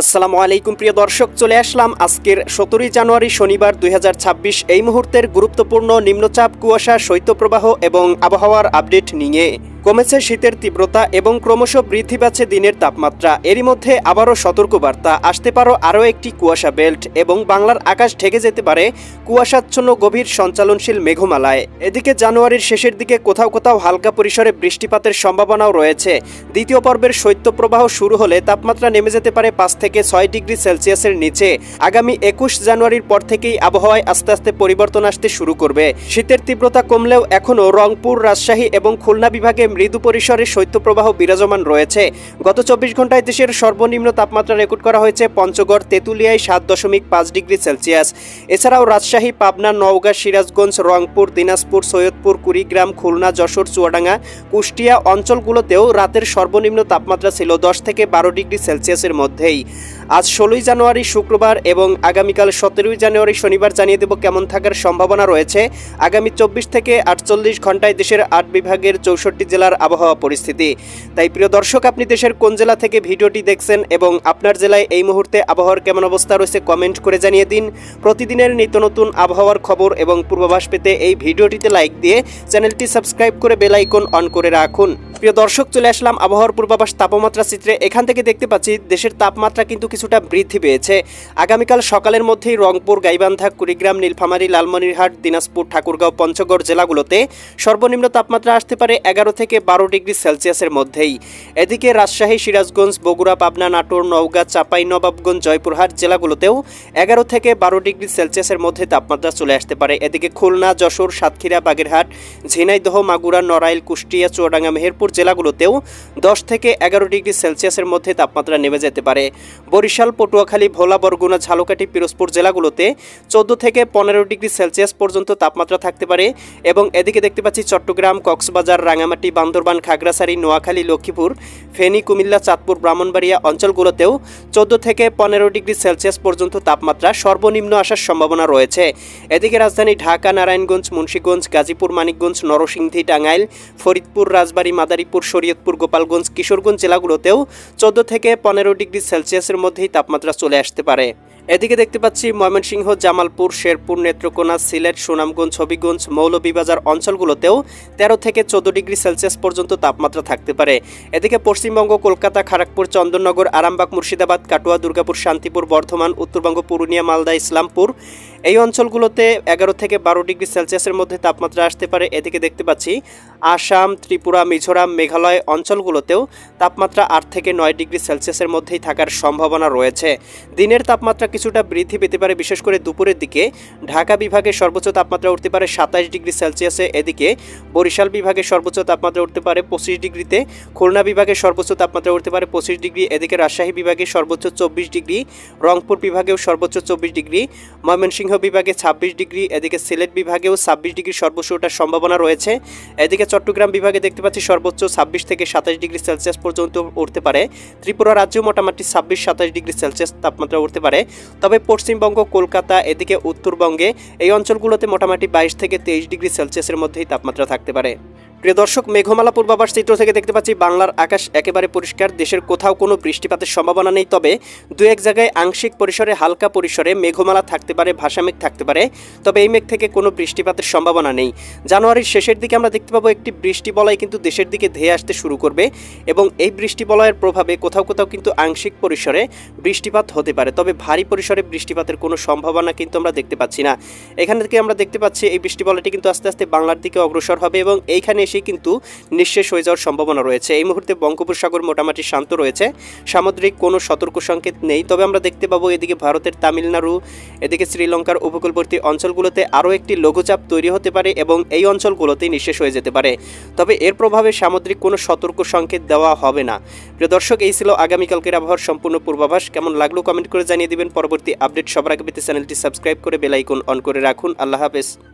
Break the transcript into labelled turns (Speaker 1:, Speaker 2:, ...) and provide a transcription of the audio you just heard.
Speaker 1: আসসালামু আলাইকুম, প্রিয় দর্শক, চলে আসলাম আজকের সতেরোই জানুয়ারি, শনিবার দুই হাজার ছাব্বিশ এই মুহূর্তের গুরুত্বপূর্ণ নিম্নচাপ, কুয়াশা, শৈত্যপ্রবাহ এবং আবহাওয়ার আপডেট নিয়ে। কমেছে শীতের তীব্রতা এবং ক্রমশ বৃদ্ধি পাচ্ছে দিনের তাপমাত্রা। এরই মধ্যে আবারও সতর্কবার্তা। আসতে পারো আরও একটি কুয়াশা বেল্ট এবং বাংলার আকাশ ঢেকে যেতে পারে কুয়াশাচ্ছন্ন গভীর সঞ্চালনশীল মেঘমালায়। এদিকে জানুয়ারির শেষের দিকে কোথাও কোথাও হালকা পরিসরে বৃষ্টিপাতের সম্ভাবনাও রয়েছে। দ্বিতীয় পর্বের শৈত্যপ্রবাহ শুরু হলে তাপমাত্রা নেমে যেতে পারে পাঁচ থেকে ছয় ডিগ্রি সেলসিয়াসের নিচে। আগামী একুশ জানুয়ারির পর থেকেই আবহাওয়ায় আস্তে আস্তে পরিবর্তন আসতে শুরু করবে। শীতের তীব্রতা কমলেও এখনও রংপুর, রাজশাহী এবং খুলনা বিভাগে মৃদু পরিসরে শৈত্যপ্রবাহ বিরাজমান রয়েছে। গত চব্বিশ ঘন্টায় দেশের সর্বনিম্ন তাপমাত্রা রেকর্ড করা হয়েছে পঞ্চগড়, তেঁতুলিয়ায় সাত দশমিক পাঁচ ডিগ্রি সেলসিয়াস। এছাড়াও রাজশাহী, পাবনা, নওগাঁ, সিরাজগঞ্জ, রংপুর, দিনাজপুর, সৈয়দপুর, কুড়িগ্রাম, খুলনা, যশোর, চুয়াডাঙ্গা, কুষ্টিয়া অঞ্চলগুলোতেও রাতের সর্বনিম্ন তাপমাত্রা ছিল দশ থেকে বারো ডিগ্রি সেলসিয়াসের মধ্যেই। আজ ষোলোই জানুয়ারি শুক্রবার এবং আগামীকাল সতেরোই জানুয়ারি শনিবার জানিয়ে দেব কেমন থাকার সম্ভাবনা রয়েছে। আগামী চব্বিশ থেকে আটচল্লিশ ঘন্টায় দেশের আট বিভাগের চৌষট্টি জেলার আবহাওয়া পরিস্থিতি। তাই প্রিয় দর্শক, আপনি দেশের কোন জেলা থেকে ভিডিওটি দেখছেন এবং আপনার জেলায় এই মুহূর্তে আবহাওয়ার কেমন অবস্থা রয়েছে কমেন্ট করে জানিয়ে দিন। প্রতিদিনের নিত্য নতুন আবহাওয়ার খবর এবং পূর্বাভাস পেতে এই ভিডিওটিতে লাইক দিয়ে চ্যানেলটি সাবস্ক্রাইব করে বেলাইকন অন করে রাখুন। প্রিয় দর্শক, চলে আসলাম আবহাওয়ার পূর্বাভাস তাপমাত্রা চিত্রে। এখান থেকে দেখতে পাচ্ছি দেশের তাপমাত্রা কিন্তু কিছুটা বৃদ্ধি পেয়েছে। আগামীকাল সকালের মধ্যেই রংপুর, গাইবান্ধা, কুড়িগ্রাম, নীলফামারী, লালমনিরহাট, দিনাজপুর, ঠাকুরগাঁও, পঞ্চগড় জেলাগুলোতে সর্বনিম্ন তাপমাত্রা আসতে পারে এগারো থেকে বারো ডিগ্রি সেলসিয়াসের মধ্যেই। এদিকে রাজশাহী, সিরাজগঞ্জ, বগুড়া, পাবনা, নাটোর, নওগাঁ, চাপাই, নবাবগঞ্জ, জয়পুরহাট জেলাগুলোতেও এগারো থেকে বারো ডিগ্রি সেলসিয়াসের মধ্যে তাপমাত্রা চলে আসতে পারে। এদিকে খুলনা, যশোর, সাতক্ষীরা, বাগেরহাট, ঝিনাইদহ, মাগুরা, নড়াইল, কুষ্টিয়া, চুয়াডাঙ্গা, মেহেরপুর জেলাগুলোতেও দশ থেকে এগারো ডিগ্রি সেলসিয়াসের মধ্যে তাপমাত্রা নেমে যেতে পারে। বরিশাল, পটুয়াখালী, ভোলা, বরগুনা, ঝালকাঠি, পিরোজপুর জেলাগুলোতে চোদ্দ থেকে পনেরো ডিগ্রি সেলসিয়াস পর্যন্ত তাপমাত্রা থাকতে পারে এবং এদিকে দেখতে পাচ্ছি চট্টগ্রাম, কক্সবাজার, রাঙামাটি, বান্দরবান, খাগড়াছড়ি, নোয়াখালী, লক্ষ্মীপুর, ফেনী, কুমিল্লা, চাঁদপুর, ব্রাহ্মণবাড়িয়া অঞ্চলগুলোতেও চোদ্দ থেকে পনেরো ডিগ্রি সেলসিয়াস পর্যন্ত তাপমাত্রা সর্বনিম্ন আসার সম্ভাবনা রয়েছে। এদিকে রাজধানী ঢাকা, নারায়ণগঞ্জ, মুন্সীগঞ্জ, গাজীপুর, মানিকগঞ্জ, নরসিংদী, টাঙ্গাইল, ফরিদপুর, রাজবাড়ী মাদারীপুর শরীয়তপুর, গোপালগঞ্জ, কিশোরগঞ্জ জেলাগুলোতেও চোদ্দ থেকে পনেরো ডিগ্রি সেলসিয়াসের মধ্যেই তাপমাত্রা চলে আসতে পারে। এদিকে দেখতে পাচ্ছি ময়মনসিংহ, জামালপুর, শেরপুর, নেত্রকোনা, সিলেট, সুনামগঞ্জ, হবিগঞ্জ, মৌলভীবাজার অঞ্চলগুলোতেও তেরো থেকে চোদ্দ ডিগ্রি সেলসিয়াস পর্যন্ত তাপমাত্রা থাকতে পারে। এদিকে পশ্চিমবঙ্গ, কলকাতা খড়গপুর চন্দননগর, আরামবাগ, মুর্শিদাবাদ, কাটুয়া, দুর্গাপুর, শান্তিপুর, বর্ধমান, উত্তরবঙ্গ, পুরুলিয়া, মালদা, ইসলামপুর এই অঞ্চলগুলোতে এগারো থেকে বারো ডিগ্রি সেলসিয়াসের মধ্যে তাপমাত্রা আসতে পারে। এদিকে দেখতে পাচ্ছি আসাম, ত্রিপুরা, মিজোরাম, মেঘালয় অঞ্চলগুলোতেও তাপমাত্রা আট থেকে নয় ডিগ্রি সেলসিয়াসের মধ্যেই থাকার সম্ভাবনা রয়েছে। দিনের তাপমাত্রা কিছুটা বৃদ্ধি পেতে পারে, বিশেষ করে দুপুরের দিকে। ঢাকা বিভাগে সর্বোচ্চ তাপমাত্রা উঠতে পারে সাতাশ ডিগ্রি সেলসিয়াসে। এদিকে বরিশাল বিভাগে সর্বোচ্চ তাপমাত্রা উঠতে পারে পঁচিশ ডিগ্রিতে। খুলনা বিভাগে সর্বোচ্চ তাপমাত্রা উঠতে পারে পঁচিশ ডিগ্রি। এদিকে রাজশাহী বিভাগে সর্বোচ্চ চব্বিশ ডিগ্রি। রংপুর বিভাগেও সর্বোচ্চ চব্বিশ ডিগ্রি। ময়মনসিংহ বিভাগে ছাব্বিশ ডিগ্রি। এদিকে সিলেট বিভাগেও ছাব্বিশ ডিগ্রি সর্বোচ্চ ওঠার সম্ভাবনা রয়েছে। এদিকে চট্টগ্রাম বিভাগে দেখতে পাচ্ছি সর্বোচ্চ ছাব্বিশ থেকে সাতাশ ডিগ্রি সেলসিয়াস পর্যন্ত উঠতে পারে। ত্রিপুরা রাজ্যেও মোটামুটি ছাব্বিশ সাতাশ ডিগ্রি সেলসিয়াস তাপমাত্রা উঠতে পারে। তবে পশ্চিমবঙ্গ, কলকাতা, এদিকে উত্তরবঙ্গে এই অঞ্চলগুলোতে মোটামুটি বাইশ থেকে তেইশ ডিগ্রি সেলসিয়াসের মধ্যেই তাপমাত্রা থাকতে পারে। প্রিয় দর্শক, মেঘমালা পূর্বাভাস চিত্র থেকে দেখতে পাচ্ছি বাংলার আকাশ একেবারে পরিষ্কার, দেশের কোথাও কোনো বৃষ্টিপাতের সম্ভাবনা নেই। তবে দু এক জায়গায় আংশিক পরিসরে, হালকা পরিসরে মেঘমালা থাকতে পারে ভাষামেঘ থাকতে পারে। তবে এই মেঘ থেকে কোনো বৃষ্টিপাতের সম্ভাবনা নেই। জানুয়ারির শেষের দিকে আমরা দেখতে পাবো একটি বৃষ্টি বলয় কিন্তু দেশের দিকে ধেয়ে আসতে শুরু করবে এবং এই বৃষ্টি বলয়ের প্রভাবে কোথাও কোথাও কিন্তু আংশিক পরিসরে বৃষ্টিপাত হতে পারে। তবে ভারী পরিসরে বৃষ্টিপাতের কোনো সম্ভাবনা কিন্তু আমরা দেখতে পাচ্ছি না। এখান থেকে আমরা দেখতে পাচ্ছি এই বৃষ্টি বলয়টি কিন্তু আস্তে আস্তে বাংলার দিকে অগ্রসর হবে এবং এইখানে এসেই কিন্তু নিঃশেষ হয়ে যাওয়ার সম্ভাবনা রয়েছে। এই মুহূর্তে বঙ্গোপসাগর মোটামুটি শান্ত রয়েছে। সামুদ্রিক কোনো সতর্ক সংকেত নেই। তবে আমরা দেখতে পাবো এদিকে ভারতের তামিলনাড়ু, এদিকে শ্রীলঙ্কার উপকূলবর্তী অঞ্চলগুলোতে আরও একটি লঘুচাপ তৈরি হতে পারে এবং এই অঞ্চলগুলোতেই নিঃশেষ হয়ে যেতে পারে। তবে এর প্রভাবে সামুদ্রিক কোনো সতর্ক সংকেত দেওয়া হবে না। প্রিয় দর্শক, এই ছিল আগামীকালকের আবহাওয়ার সম্পূর্ণ পূর্বাভাস। কেমন লাগল কমেন্ট করে জানিয়ে দিবেন। পরবর্তী আপডেট সবার আগে পেতে চ্যানেলটি সাবস্ক্রাইব করে বেলাইকন অন করে রাখুন। আল্লাহ হাফেজ।